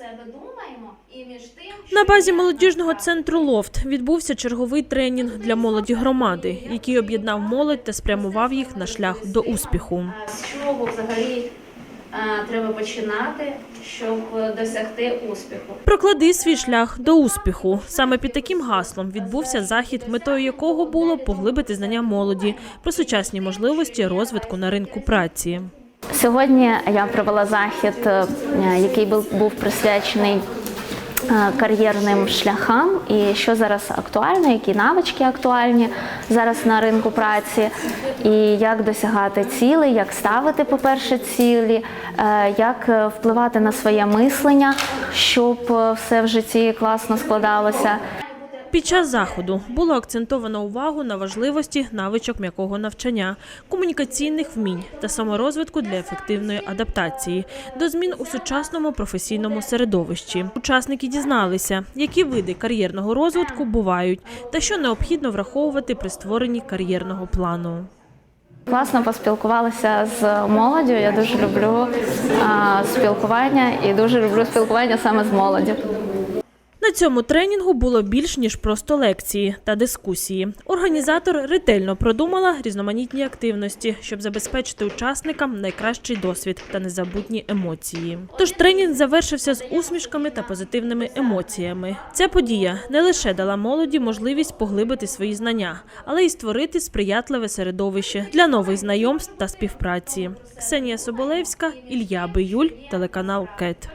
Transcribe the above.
себе думаємо, і між тим На базі молодіжного центру Лофт відбувся черговий тренінг для молоді громади, який об'єднав молодь та спрямував їх на шлях до успіху. З чого взагалі е, треба починати, щоб досягти успіху. Проклади свій шлях до успіху. Саме під таким гаслом відбувся захід, метою якого було поглибити знання молоді про сучасні можливості розвитку на ринку праці. Сьогодні я провела захід, е, який був, присвячений е, кар'єрним шляхам і що зараз актуально, які навички актуальні зараз на ринку праці, і як досягати цілей, як ставити, по-перше, цілі, е, як впливати на своє мислення, щоб все в житті класно складалося. Під час заходу було акцентовано увагу на важливості навичок м'якого навчання, комунікаційних вмінь та саморозвитку для ефективної адаптації до змін у сучасному професійному середовищі. Учасники дізналися, які види кар'єрного розвитку бувають, та що необхідно враховувати при створенні кар'єрного плану. Класно поспілкувалася з молоддю. Я дуже люблю спілкування і дуже люблю спілкування саме з молоддю. На цьому тренінгу було більш ніж просто лекції та дискусії. Організатор ретельно продумала різноманітні активності, щоб забезпечити учасникам найкращий досвід та незабутні емоції. Тож тренінг завершився з усмішками та позитивними емоціями. Ця подія не лише дала молоді можливість поглибити свої знання, але й створити сприятливе середовище для нових знайомств та співпраці. Ксенія Соболевська, Ілля Биюль, телеканал КЕТ.